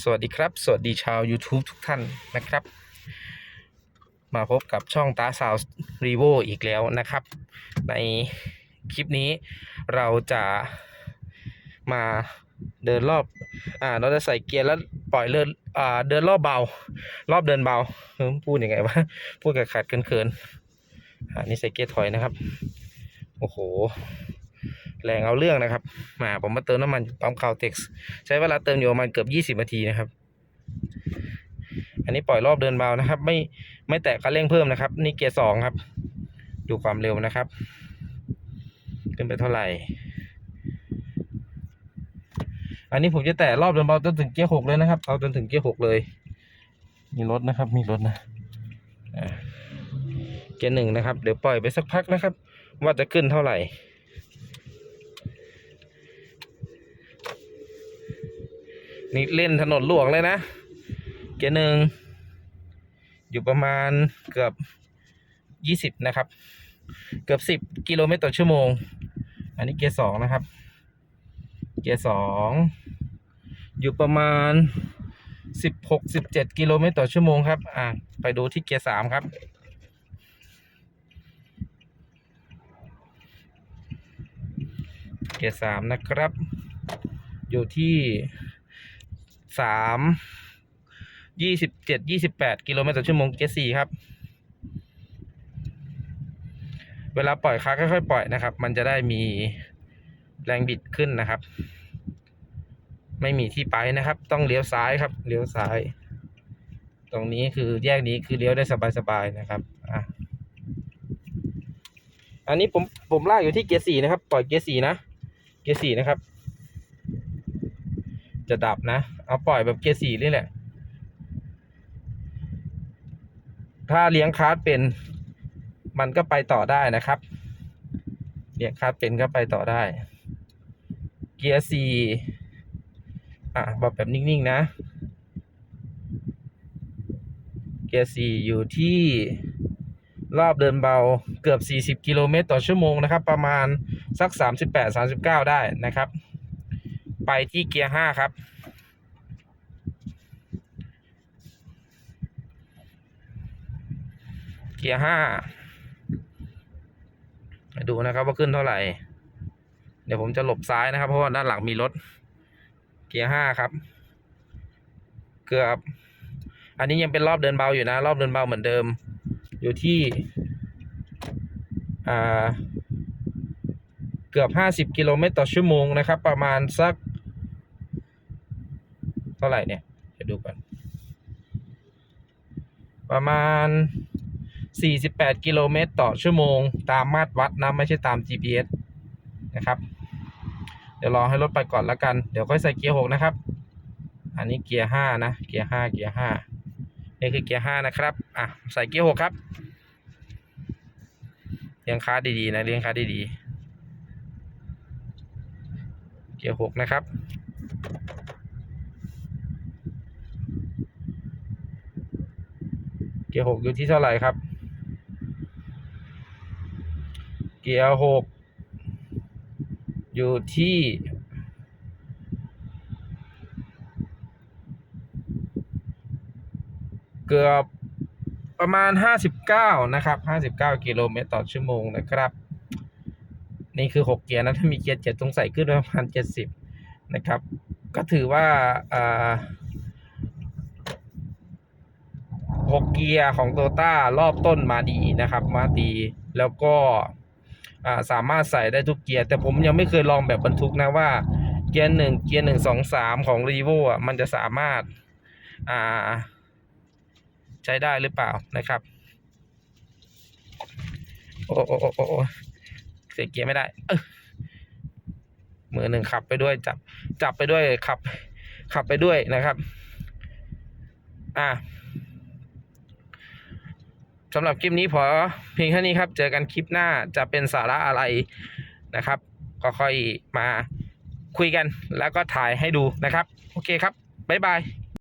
สวัสดีครับ สวัสดีชาว YouTube ทุกท่านนะครับ มาพบกับช่องตาสาวรีโวอีกแล้วนะครับ ในคลิปนี้เราจะมาเดินรอบ อ่า เราจะใส่เกียร์แล้วปล่อยเลื่อนอ่า เดินรอบเบา รอบเดินเบา พูดยังไงวะ พูดกับขาดเขินๆอ่านี่ใส่เกียร์ถอยนะครับ โอ้โห แรงเอาเรื่องนะครับมาผมมาเติมน้ำมันปั๊มคาวเท็กซ์ใช้เวลาเติมอยู่ประมาณเกือบยี่สิบ20นาทีนะครับ อันนี้ปล่อยรอบเดินเบานะครับ ไม่ไม่แตะคันเร่งเพิ่มนะครับ นี่เกียร์สองครับ ดูความเร็วนะครับ ขึ้นไปเท่าไหร่ อันนี้ผมจะแตะรอบเดินเบาจนถึงเกียร์หกเลยนะครับ เอาจนถึงเกียร์หกเลย มีรถนะครับ มีรถนะเกียร์หนึ่งนะครับ เดี๋ยวปล่อยไปสักพักนะครับ ว่าจะขึ้นเท่าไหร่ นี่เล่นถนนหลวงเลยนะ เกียร์หนึ่งอยู่ประมาณเกือบยี่สิบนะครับ เกือบสิบกิโลเมตรต่อชั่วโมง อันนี้เกียร์สองนะครับ เกียร์สองอยู่ประมาณสิบหกสิบเจ็ดกิโลเมตรต่อชั่วโมงครับ อะไปดูที่เกียร์สามครับเกียร์สามนะครับ อยู่ที่ สามยี่สิบเจ็ดยี่สิบแปดกิโลเมตรต่อชั่วโมงเกียร์สี่ครับ เวลาปล่อยค้าค่อยๆปล่อยนะครับ มันจะได้มีแรงบิดขึ้นนะครับ ไม่มีที่ไปนะครับ ต้องเลี้ยวซ้ายครับเลี้ยวซ้าย ตรงนี้คือแยกนี้คือเลี้ยวได้สบายๆนะครับอะอันนี้ผมผมลากอยู่ที่เกียร์สี่นะครับ ปล่อยเกียร์สี่นะ เกียร์สี่นะครับ จะดับนะ เอาปล่อยแบบเกียร์สี่นี่แหละ ถ้าเลี้ยงคาร์ดเป็น มันก็ไปต่อได้นะครับ เลี้ยงคาร์ดเป็นก็ไปต่อได้ เกียร์สี่อะแบอกแบบนิ่งๆนะ เกียร์สี่อยู่ที่รอบเดินเบาเกือบ 40 กิโลเมตรต่อชั่วโมงนะครับ ประมาณสัก 38-39 ได้นะครับ ไปที่เกียร์ห้าครับ เกียร์ห้าดูนะครับว่าขึ้นเท่าไหร่ เดี๋ยวผมจะหลบซ้ายนะครับ เพราะว่าด้านหลังมีรถ เกียร์ห้าครับ เกือบ อันนี้ยังเป็นรอบเดินเบาอยู่นะ รอบเดินเบาเหมือนเดิม อยู่ที่ อ่าเกือบห้าสิบกิโลเมตรต่อชั่วโมงนะครับ ประมาณสัก ท่าไหร่เนี่ย เดี๋ยวดูก่อน ประมาณ 48 กิโลเมตรต่อชั่วโมง ตามมาตรวัดนะ ไม่ใช่ตาม GPS นะครับ เดี๋ยวรอให้รถไปก่อนแล้วกัน เดี๋ยวค่อยใส่เกียร์ 6 นะครับ อันนี้เกียร์ 5 นะ เกียร์ 5 เกียร์ 5 นี่คือเกียร์ 5 นะครับ อะ ใส่เกียร์ 6 ครับเลี้ยงคาดีๆนะเลี้ยงคาดดีๆ เกียร์ 6 นะครับ เกียร์หกอยู่ที่เท่าไหร่ครับ เกียร์หกอยู่ที่เกือบประมาณห้าสิบเก้านะครับห้าสิบเก้ากิโลเมตรต่อชั่วโมงนะครับ นี่คือหกเกียร์นะถ้ามีเกียร์เจ็ดต้องใส่ขึ้นประมาณเจ็ดสิบนะครับ ก็ถือว่า อ่าหกเกียร์ของโตต้ารอบต้นมาดีนะครับ มาดี แล้วก็สามารถใส่ได้ทุกเกียร์ แต่ผมยังไม่เคยลองแบบบรรทุกนะว่าเกียร์หนึ่งเกียร์หนึ่งสองสามของรีโวอะมันจะสามารถาใช้ได้หรือเปล่านะครับ โอ้โอ้โอ้โอ้เสียเกียร์ไม่ได้มือหนึ่งขับไปด้วยจับจับไปด้วยขับ ขับไปด้วยนะครับ อ่า สำหรับคลิปนี้พอเพียงแค่นี้ครับ เจอกันคลิปหน้าจะเป็นสาระอะไรนะครับ ก็ค่อยมาคุยกันแล้วก็ถ่ายให้ดูนะครับ โอเคครับ บ๊ายบาย